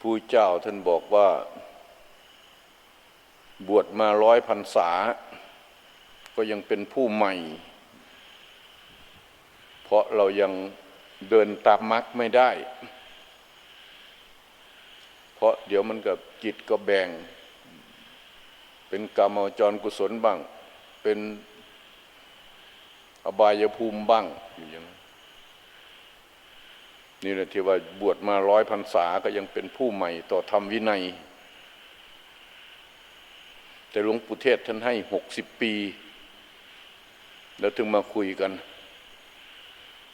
ผู้เจ้าท่านบอกว่า บวชมาร้อยพรรษา ก็ยังเป็นผู้ใหม่ เพราะเรายังเดินตามมรรคไม่ได้ เพราะเดี๋ยวมันกับจิตก็แบ่ง เป็นกรรมจรกุศลบ้าง เป็นอบายภูมิบ้างอยู่อย่างนั้น นี่แหละที่ว่าบวชมาร้อยพรรษาก็ยังเป็นผู้ใหม่ต่อธรรมวินัย แต่หลวงปู่เทศท่านให้หกสิบปี แล้วถึงมาคุยกัน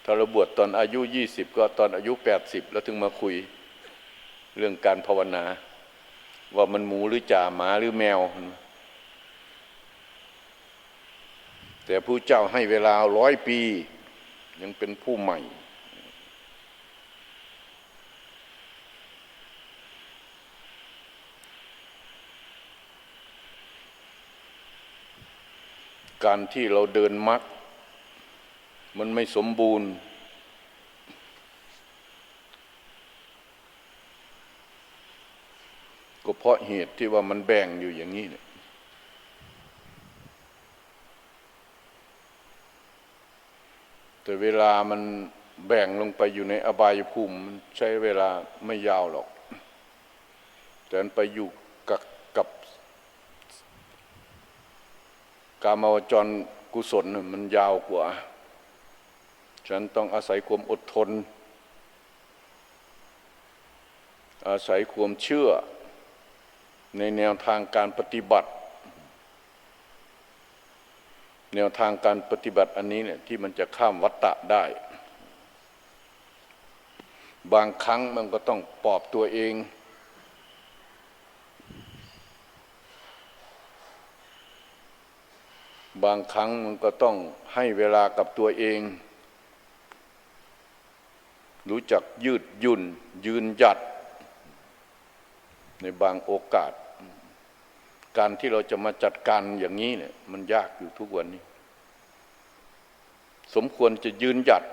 ถ้าเราบวชตอนอายุยี่สิบก็ตอนอายุแปดสิบแล้วถึงมาคุย เรื่องการภาวนา ว่ามันหมูหรือจ่าหมาหรือแมว แต่ผู้เจ้าให้เวลาร้อยปี ยังเป็นผู้ใหม่ การที่เราเดินมักมันไม่สมบูรณ์ ก็เพราะเหตุที่ว่ามันแบ่งอยู่อย่างนี้เนี่ยแต่เวลามันแบ่งลงไปอยู่ในอบายภูมิ มันใช้เวลาไม่ยาวหรอก แต่มันไปอยู่กับกับ กามาวจรกุศลมันยาวกว่า ฉันต้องอาศัยความอดทน อาศัยความเชื่อในแนวทางการปฏิบัติ แนวทางการปฏิบัติอันนี้เนี่ยที่มันจะข้ามวัฏฏะได้ บางครั้งมันก็ต้องปอบตัวเอง บางครั้งมันก็ต้องให้เวลากับตัวเอง รู้จักยืดยุ่น ยืนหยัด ในบางโอกาส การที่เราจะมาจัดการอย่างนี้เนี่ยมันยากอยู่ทุกวันนี้ สมควรจะยืนหยัด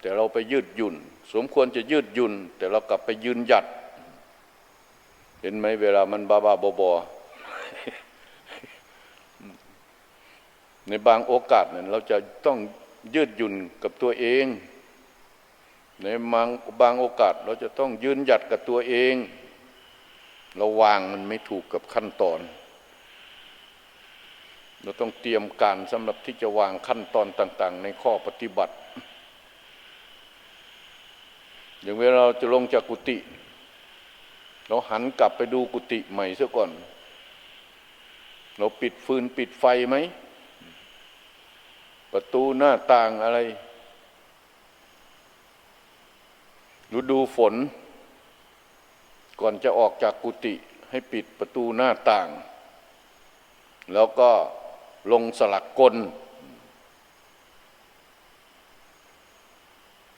แต่เราไปยืดยุ่น สมควรจะยืดยุ่น แต่เรากลับไปยืนหยัด เห็นไหมเวลามันบ้าบ้าบอบอ ในบางโอกาสเนี่ยเราจะต้องยืดหยุ่นกับตัวเอง ในบางบางโอกาสเราจะต้องยืนหยัดกับตัวเอง เราวางมันไม่ถูกกับขั้นตอน เราต้องเตรียมการสำหรับที่จะวางขั้นตอนต่าง ๆ ในข้อปฏิบัติ อย่างเวลาเราจะลงจากกุฏิเราหันกลับไปดูกุฏิใหม่ซะก่อน เราปิดฟืนปิดไฟไหม ประตูหน้าต่างอะไรฤดูฝน ก่อนจะออกจากกุฏิให้ปิดประตูหน้าต่าง แล้วก็ลงสลักกล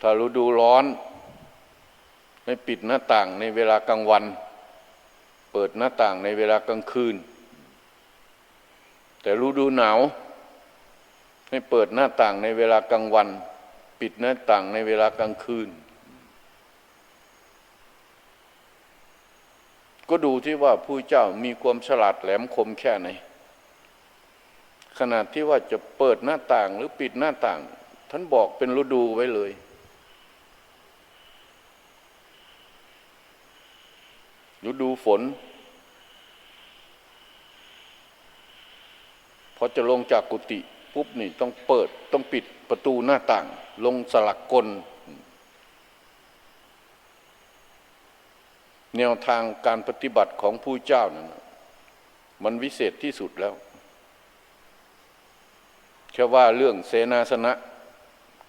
ถ้าฤดูร้อน ให้ปิดหน้าต่างในเวลากลางวัน เปิดหน้าต่างในเวลากลางคืน แต่ฤดูหนาว ให้เปิดหน้าต่างในเวลากลางวัน ปิดหน้าต่างในเวลากลางคืน ก็ดูที่ว่าผู้เจ้ามีความฉลาดแหลมคมแค่ไหนขนาดที่ว่าจะเปิดหน้าต่างหรือปิดหน้าต่าง ท่านบอกเป็นฤดูไว้เลยฤดูฝน พอจะลงจากกุฏิ ปุ๊บนี่ต้องเปิดต้องปิดประตูหน้าต่าง ลงสลักกล แนวทางการปฏิบัติของผู้เจ้านั้นมันวิเศษที่สุดแล้วแค่ว่าเรื่องเสนาสนะ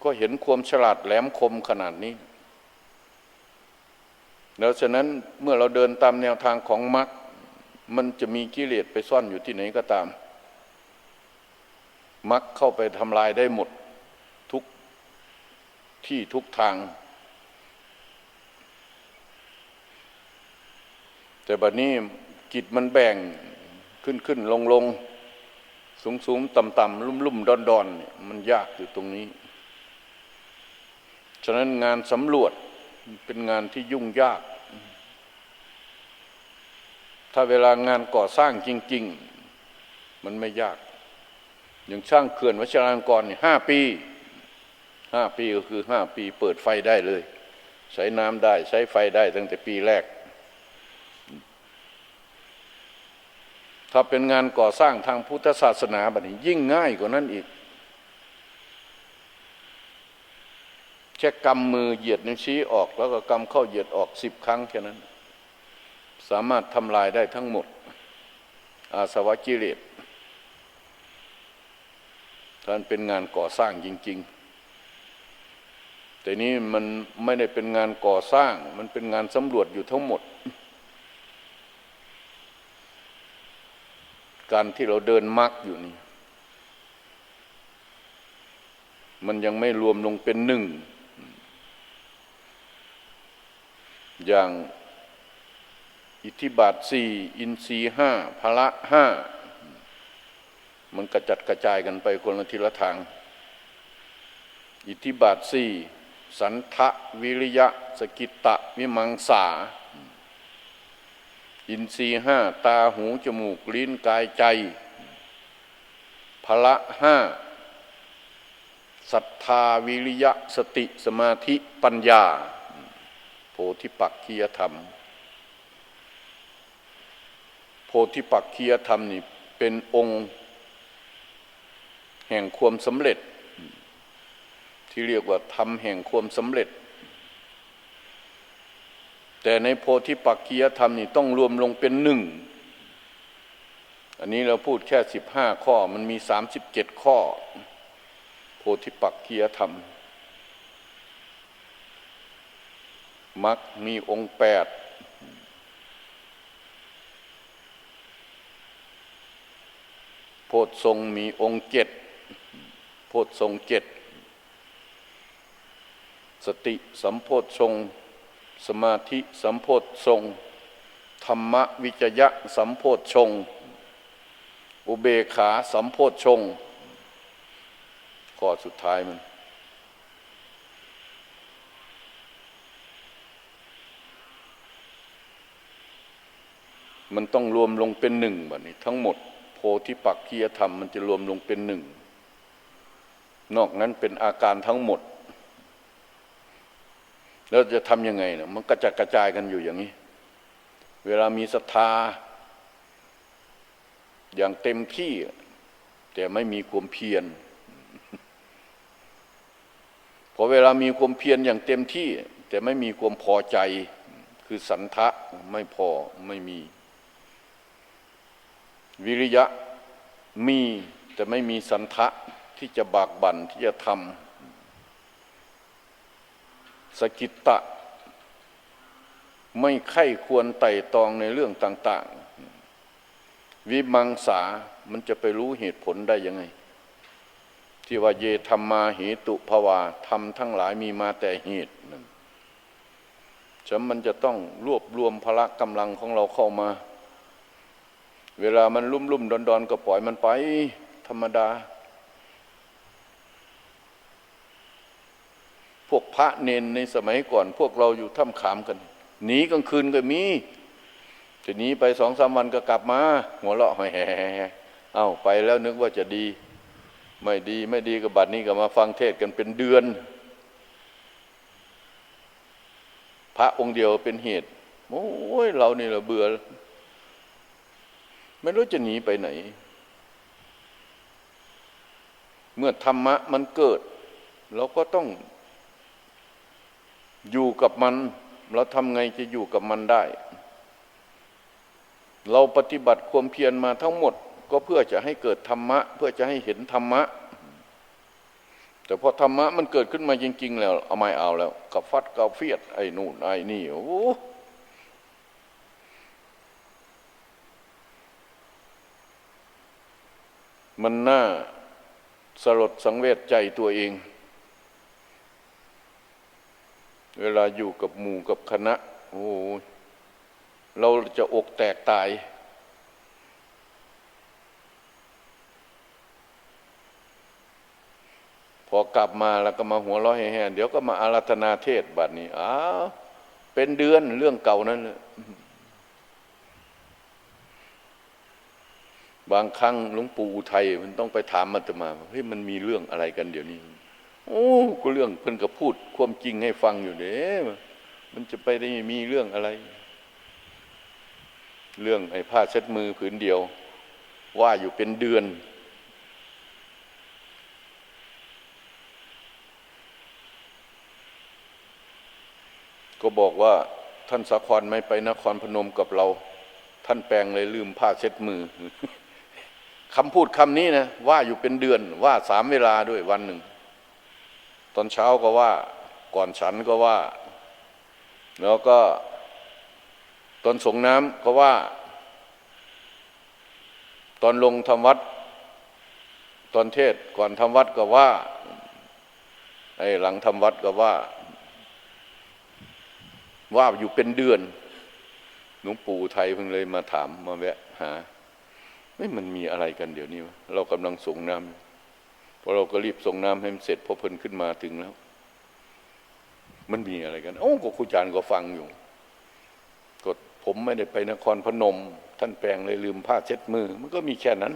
ก็เห็นความฉลาดแหลมคมขนาดนี้ แล้วฉะนั้นเมื่อเราเดินตามแนวทางของมรรคมันจะมีกิเลสไปซ่อนอยู่ที่ไหนก็ตาม มักเข้าไปทำลายได้หมดทุกที่ทุกทาง แต่บัดนี้จิตมันแบ่งขึ้นขึ้นลงลงสูงสูงต่ำต่ำลุ่มลุ่มดอนดอนมันยากอยู่ตรงนี้ ฉะนั้นงานสำรวจเป็นงานที่ยุ่งยาก ถ้าเวลางานก่อสร้างจริง ๆ มันไม่ยาก อย่างช่างเขื่อนวัชรากรเนี่ยห้าปีห้าปีก็คือห้าปีเปิดไฟได้เลย ใช้น้ำได้ใช้ไฟได้ตั้งแต่ปีแรก ถ้าเป็นงานก่อสร้างทางพุทธศาสนาแบบนี้ยิ่งง่ายกว่านั้นอีกแค่กำมือเหยียดนิ้วชี้ออก แล้วก็กำเข้าเหยียดออกสิบครั้งแค่นั้น สามารถทำลายได้ทั้งหมด อาสวะกิเลส ท่านเป็นงานก่อสร้างจริง ๆ แต่นี้มันไม่ได้เป็นงานก่อสร้าง มันเป็นงานสำรวจอยู่ทั้งหมด การที่เราเดินมักอยู่นี่ มันยังไม่รวมลงเป็นหนึ่ง อย่างอิทธิบาทสี่อินทรีห้าพละห้า มันกระจัดกระจายกันไปคนละทีละทาง อิทธิบาทสี่สันทะวิริยะ สกิตตะ วิมังสา อินทรีห้าตาหู จมูก ลิ้นกายใจพละห้าศรัทธาวิริยะ สติสมาธิปัญญา โพธิปักคียธรรม โพธิปักคียธรรมนี่เป็นองค์ ห่งความสำเร็จ ที่เรียกว่าธรรมแห่งความสำเร็จ แต่ในโพธิปักคียธรรมนี่ต้องรวมลงเป็นหนึ่ง อันนี้เราพูดแค่สิบห้าข้อมันมีสามสิบเจ็ดข้อ โพธิปักคียธรรมมักมีองค์แปดโพธทรงมีองค์เจ็ด พธทรงเจ็ดสติสัมโพธทรงสมาธิสัมโพธทรงธรรมวิจยะสัมโพธชงอุเบขาสัมโพธชงข้อสุดท้ายมันมันต้องรวมลงเป็นหนึ่งแบบนี้ ทั้งหมดโพธิปักคียธรรมมันจะรวมลงเป็นหนึ่ง นอกนั้นเป็นอาการทั้งหมด แล้วจะทำยังไงนะมันกระจัดกระจายกันอยู่อย่างนี้ เวลามีศรัทธา อย่างเต็มที่ แต่ไม่มีความเพียรพอเวลามีความเพียรอย่างเต็มที่ แต่ไม่มีความพอใจ คือสันทะไม่พอไม่มี วิริยะมีแต่ไม่มีสันทะ ที่จะบากบั่นที่จะทำสกิตตะ ไม่ไข้ควรไต่ตองในเรื่องต่าง ๆ วิมังสามันจะไปรู้เหตุผลได้ยังไง ที่ว่าเยธรรมาเหตุภวาทำทั้งหลายมีมาแต่เหตุนั่นฉันมันจะต้องรวบรวมพละกำลังของเราเข้ามา เวลามันลุ่มลุ่มดอนดอนก็ปล่อยมันไป ธรรมดา พระเนนในสมัยก่อน พวกเราอยู่ถ้ำขามกันหนีกลางคืนก็มีจะหนีไปสองสามวันก็กลับมา หัวเราะแห่เอ้าไปแล้วนึกว่าจะดี ไม่ดีไม่ดีกับบัดนี้ก็มาฟังเทศกันเป็นเดือน พระองค์เดียวเป็นเหตุโอ้ยเรานี่เราเบื่อ ไม่รู้จะหนีไปไหน เมื่อธรรมะมันเกิด เราก็ต้อง อยู่กับมันเราทำไงจะอยู่กับมันได้ เราปฏิบัติความเพียรมาทั้งหมด ก็เพื่อจะให้เกิดธรรมะ เพื่อจะให้เห็นธรรมะ แต่พอธรรมะมันเกิดขึ้นมาจริง ๆ แล้ว เอาไม่เอาแล้วกับฟัดกับเฟียดไอ้นู่นไอ้นี่โอ้มันน่าสลดสังเวชใจตัวเอง เวลาอยู่กับหมู่กับคณะ โอ้เราจะอกแตกตาย พอกลับมาแล้วก็มาหัวเราะแห่ๆเดี๋ยวก็มาอารัธนาเทศบัดนี้อ้าวเป็นเดือนเรื่องเก่านั้นบางครั้งหลวงปู่อุทัยมันต้องไปถามอาตมาว่าเฮ้ยมันมีเรื่องอะไรกันเดี๋ยวนี้ โอ้ก็เรื่องเพิ่นก็พูดความจริงให้ฟังอยู่เด้มันจะไปได้มีเรื่องอะไร เรื่องไอ้ผ้าเช็ดมือผืนเดียว ว่าอยู่เป็นเดือน ก็บอกว่าท่านสาครไม่ไปนครพนมกับเรา ท่านแปลงเลยลืมผ้าเช็ดมือคำพูดคำนี้นะว่าอยู่เป็นเดือน ว่าสามเวลาด้วยวันหนึ่ง ตอนเช้าก็ว่า ก่อนฉันก็ว่า แล้วก็ ตอนส่งน้ำก็ว่า ตอนลงทำวัด ตอนเทศก่อนทำวัดก็ว่าไอ้หลังทำวัดก็ว่า ว่าอยู่เป็นเดือนหลวงปู่ไทยเพิ่งเลยมาถามมาแวะหาไม่มันมีอะไรกันเดี๋ยวนี้วะเรากำลังส่งน้ำ พอเราก็รีบส่งน้ำให้มันเสร็จพอเพิ่นขึ้นมาถึงแล้ว มันมีอะไรกันโอ้ก็ครูจารย์ก็ฟังอยู่ก็ผมไม่ได้ไปนครพนม ท่านแปลงเลยลืมผ้าเช็ดมือ มันก็มีแค่นั้น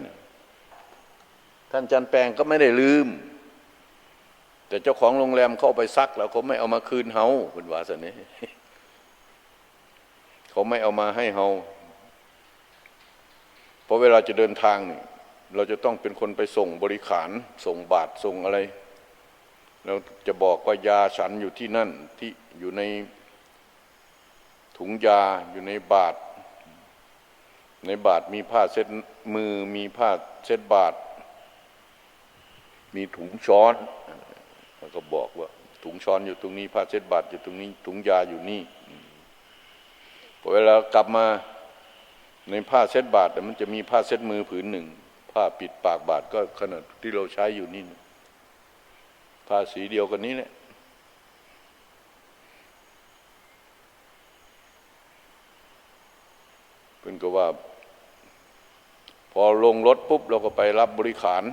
ท่านจันแปลงก็ไม่ได้ลืม แต่เจ้าของโรงแรมเข้าไปซัก แล้วเขาไม่เอามาคืนเฮาเป็นว่าสนี่เขาไม่เอามาให้เฮาเพราะเวลาจะเดินทางนี่ เราจะต้องเป็นคนไปส่งบริขาร ส่งบาทส่งอะไรเราจะบอกว่ายาฉันอยู่ที่นั่นที่อยู่ในถุงยาอยู่ในบาท ในบาทมีผ้าเช็ดมือมีผ้าเช็ดบาท มีถุงช้อนแล้วก็บอกว่าถุงช้อนอยู่ตรงนี้ผ้าเช็ดบาทอยู่ตรงนี้ ถุงยาอยู่นี่พอเวลากลับมาในผ้าเช็ดบาทมันจะมีผ้าเช็ดมือผืนหนึ่ง ผ้าปิดปากบาทก็ขนาดที่เราใช้อยู่นี่ผ้าสีเดียวกันนี้แหละเป็นก็ว่า พอลงรถปุ๊บเราก็ไปรับบริขาร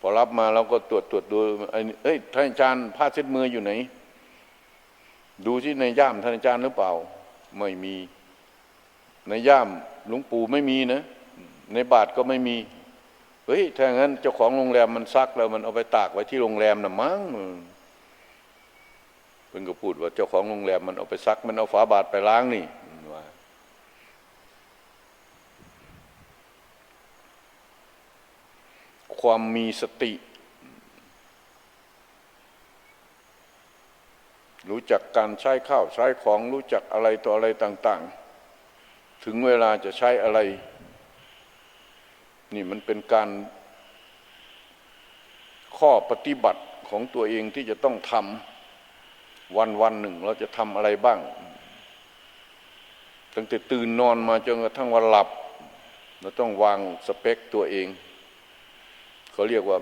พอรับมาเราก็ตรวจตรวจดูเอ้ยท่านอาจารย์ผ้าเช็ดมืออยู่ไหน ดูที่ในย่ามท่านอาจารย์หรือเปล่า ไม่มี ในย่ามหลวงปู่ไม่มีนะ ในบาทก็ไม่มี เฮ้ยถ้างั้นเจ้าของโรงแรมมันซักแล้ว มันเอาไปตากไว้ที่โรงแรมน่ะมั้งเพิ่นก็พูดว่าเจ้าของโรงแรมมันเอาไปซัก มันเอาฝาบาทไปล้างนี่ว่าความมีสติ รู้จักการใช้ข้าวใช้ของรู้จักอะไรต่ออะไรต่าง ๆ ถึงเวลาจะใช้อะไร นี่มันเป็นการข้อปฏิบัติของตัวเองที่จะต้องทำวันวันหนึ่ง เราจะทำอะไรบ้าง ตั้งแต่ตื่นนอนมาจนกระทั่งวันหลับ เราต้องวางสเปคตัวเอง เขาเรียกว่า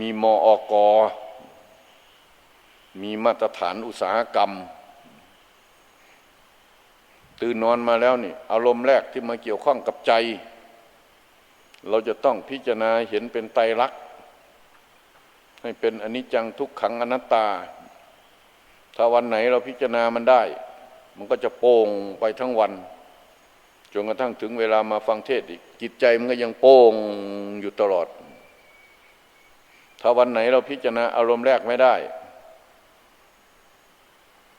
มีมออกมีมาตรฐานอุตสาหกรรม ตื่นนอนมาแล้วนี่ อารมณ์แรกที่มาเกี่ยวข้องกับใจ เราจะต้องพิจารณาเห็นเป็นไตรลักษณ์ให้เป็นอนิจจังทุกขังอนัตตา ถ้าวันไหนเราพิจารณามันได้ มันก็จะโป่งไปทั้งวันจนกระทั่งถึงเวลามาฟังเทศอีกจิตใจมันก็ยังโป่งอยู่ตลอด ถ้าวันไหนเราพิจารณาอารมณ์แรกไม่ได้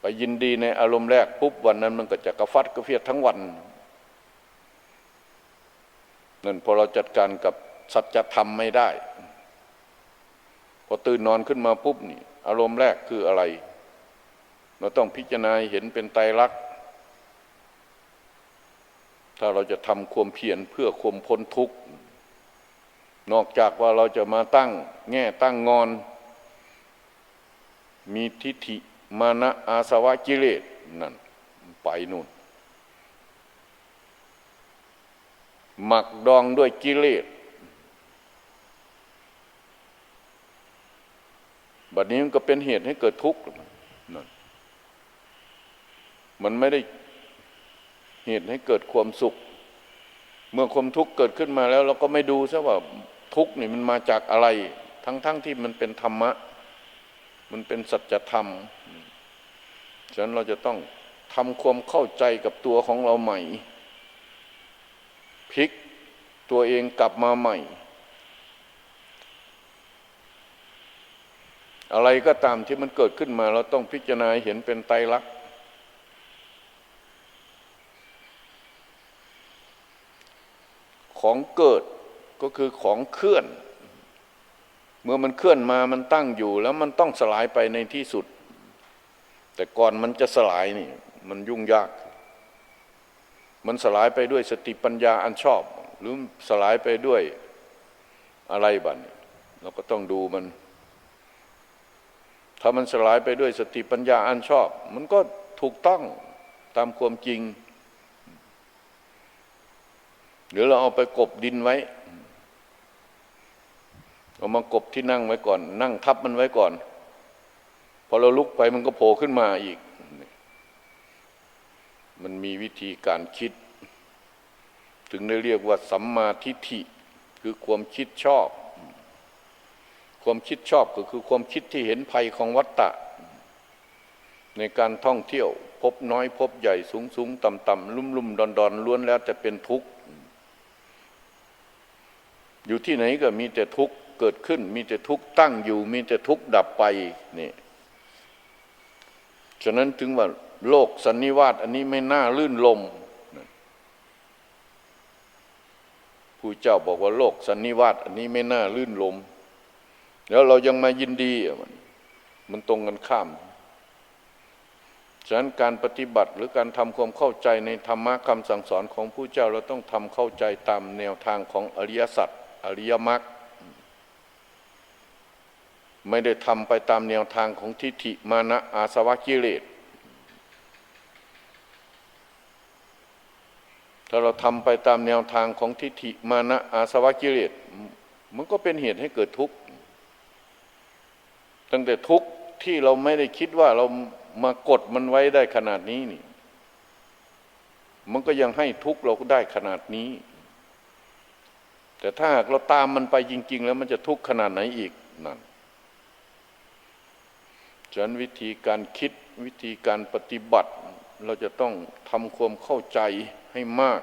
ไปยินดีในอารมณ์แรกปุ๊บวันนั้นมันก็จะกระฟัดกระเฟียดทั้งวัน นั่นพอเราจัดการกับสัจธรรมไม่ได้ พอตื่นนอนขึ้นมาปุ๊บนี่อารมณ์แรกคืออะไร เราต้องพิจารณาเห็นเป็นไตรลักษณ์ถ้าเราจะทำความเพียรเพื่อความพ้นทุกข์นอกจากว่าเราจะมาตั้งแง่ตั้งงอน มีทิฏฐิมานะอาสวะกิเลสนั่นไปนู่น หมักดองด้วยกิเลสบัดนี้มันก็เป็นเหตุให้เกิดทุกข์นั่นมันไม่ได้เหตุให้เกิดความสุข เมื่อความทุกข์เกิดขึ้นมาแล้ว เราก็ไม่ดูซะว่าทุกข์นี่มันมาจากอะไร ทั้งๆทที่มันเป็นธรรมะ มันเป็นสัจธรรม ฉะนั้นเราจะต้องทำความเข้าใจกับตัวของเราใหม่ พลิกตัวเองกลับมาใหม่ อะไรก็ตามที่มันเกิดขึ้นมา เราต้องพิจารณาเห็นเป็นไตรลักษณ์ของเกิดก็คือของเคลื่อน เมื่อมันเคลื่อนมามันตั้งอยู่ แล้วมันต้องสลายไปในที่สุด แต่ก่อนมันจะสลายนี่ มันยุ่งยาก มันสลายไปด้วยสติปัญญาอันชอบ หรือสลายไปด้วยอะไรบัดนเราก็ต้องดูมัน ถ้ามันสลายไปด้วยสติปัญญาอันชอบ มันก็ถูกต้องตามความจริงหรือเราเอาไปกบดินไว้เอามากบที่นั่งไว้ก่อน นั่งทับมันไว้ก่อน พอเราลุกไปมันก็โผล่ขึ้นมาอีก มันมีวิธีการคิด ถึงได้เรียกว่าสัมมาทิฏฐิคือความคิดชอบ ความคิดชอบก็คือความคิดที่เห็นภัยของวัฏฏะในการท่องเที่ยว พบน้อยพบใหญ่สูงสูงต่ำต่ำลุ่มลุ่มดอนดอนล้วนแล้วจะเป็นทุกข์ อยู่ที่ไหนก็มีแต่ทุกข์เกิดขึ้น มีแต่ทุกข์ตั้งอยู่ มีแต่ทุกข์ดับไปนี่ฉะนั้นถึงว่า โลกสันนิวาตอันนี้ไม่น่าลื่นลมผู้เจ้าบอกว่าโลกสันนิวาตอันนี้ไม่น่าลื่นลม แล้วเรายังมายินดีมันมันตรงกันข้าม ฉะนั้นการปฏิบัติหรือการทำความเข้าใจในธรรมะคำสั่งสอนของผู้เจ้าเราต้องทำเข้าใจตามแนวทางของอริยสัจอริยมรรคไม่ได้ทำไปตามแนวทางของทิฏฐิมานะอาสวะกิเลส ถ้าเราทำไปตามแนวทางของทิฏฐิมานะอาสวะกิเลสมันก็เป็นเหตุให้เกิดทุกข์ตั้งแต่ทุกข์ที่เราไม่ได้คิดว่าเรามากดมันไว้ได้ขนาดนี้นี่ มันก็ยังให้ทุกข์เราก็ได้ขนาดนี้ แต่ถ้าหากเราตามมันไปจริง ๆ แล้วมันจะทุกข์ขนาดไหนอีกนั่นฉะนั้นวิธีการคิดวิธีการปฏิบัติ เราจะต้องทำความเข้าใจให้มาก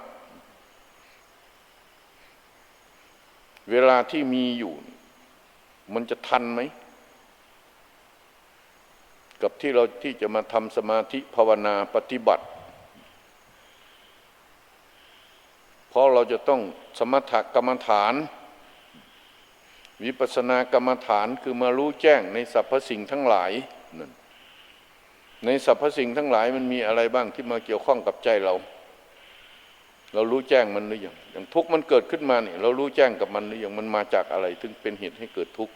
เวลาที่มีอยู่ มันจะทันไหม กับที่เราที่จะมาทำสมาธิภาวนาปฏิบัติ เพราะเราจะต้องสมถกรรมฐาน วิปัสสนากรรมฐานคือมารู้แจ้งในสรรพสิ่งทั้งหลาย ในสรรพสิ่งทั้งหลายมันมีอะไรบ้างที่มาเกี่ยวข้องกับใจเรา เรารู้แจ้งมันหรือยังอย่างทุกข์มันเกิดขึ้นมาเนี่ยเรารู้แจ้งกับมันหรือยังมันมาจากอะไรถึงเป็นเหตุให้เกิดทุกข์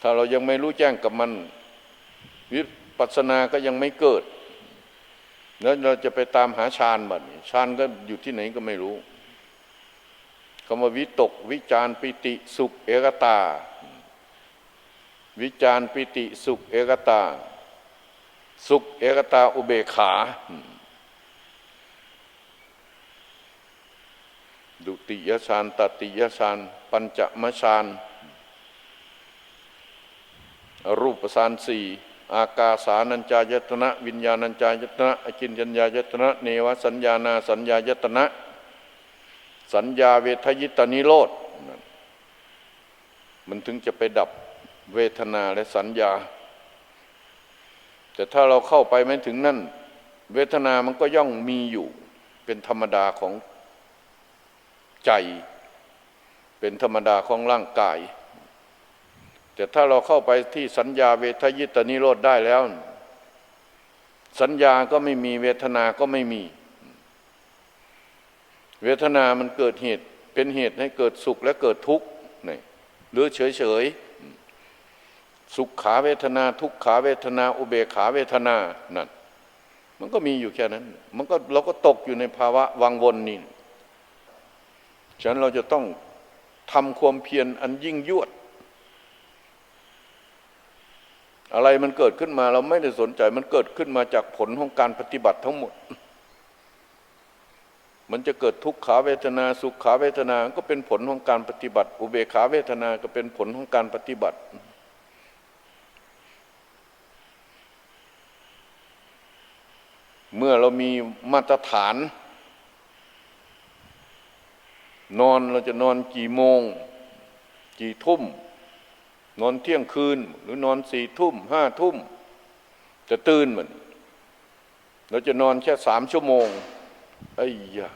ถ้าเรายังไม่รู้แจ้งกับมัน วิปัสสนาก็ยังไม่เกิด แล้วเราจะไปตามหาฌานบัดนี้ฌานก็อยู่ที่ไหนก็ไม่รู้คำว่าวิตก วิจารปิติสุขเอกตา วิจารปิติสุขเอกตา สุขเอกตาอุเบขา ดุติยฌานตติยฌานปัญจมฌานรูปฌานสี่อากาสานัญจายตนะ วิญญาณัญจายตนะอจินัญญายตนะเนวสัญญานาสัญญายตนะ สัญญาเวทยิตานิโรธมันถึงจะไปดับ เวทนาและสัญญา แต่ถ้าเราเข้าไปไม่ถึงนั่น เวทนามันก็ย่องมีอยู่ เป็นธรรมดาของใจ เป็นธรรมดาของร่างกาย แต่ถ้าเราเข้าไปที่สัญญาเวทยิตานิโรธได้แล้ว สัญญาก็ไม่มีเวทนาก็ไม่มี เวทนามันเกิดเหตุเป็นเหตุให้เกิดสุขและเกิดทุกข์หรือเฉยเฉย สุขขาเวทนา ทุกขาเวทนา อุเบขาเวทนานั่นมันก็มีอยู่แค่นั้น มันก็เราก็ตกอยู่ในภาวะวังวนนี่ฉะนั้นเราจะต้องทำความเพียรอันยิ่งยวด อะไรมันเกิดขึ้นมาเราไม่ได้สนใจ มันเกิดขึ้นมาจากผลของการปฏิบัติทั้งหมด มันจะเกิดทุกขาเวทนา สุขขาเวทนา ก็เป็นผลของการปฏิบัติ อุเบขาเวทนาก็เป็นผลของการปฏิบัติ เมื่อเรามีมาตรฐาน นอนเราจะนอนกี่โมง กี่ทุ่ม นอนเที่ยงคืน หรือนอนสี่ทุ่มห้าทุ่ม จะตื่นเหมือนเราจะนอนแค่สามชั่วโมงไอ้ยะ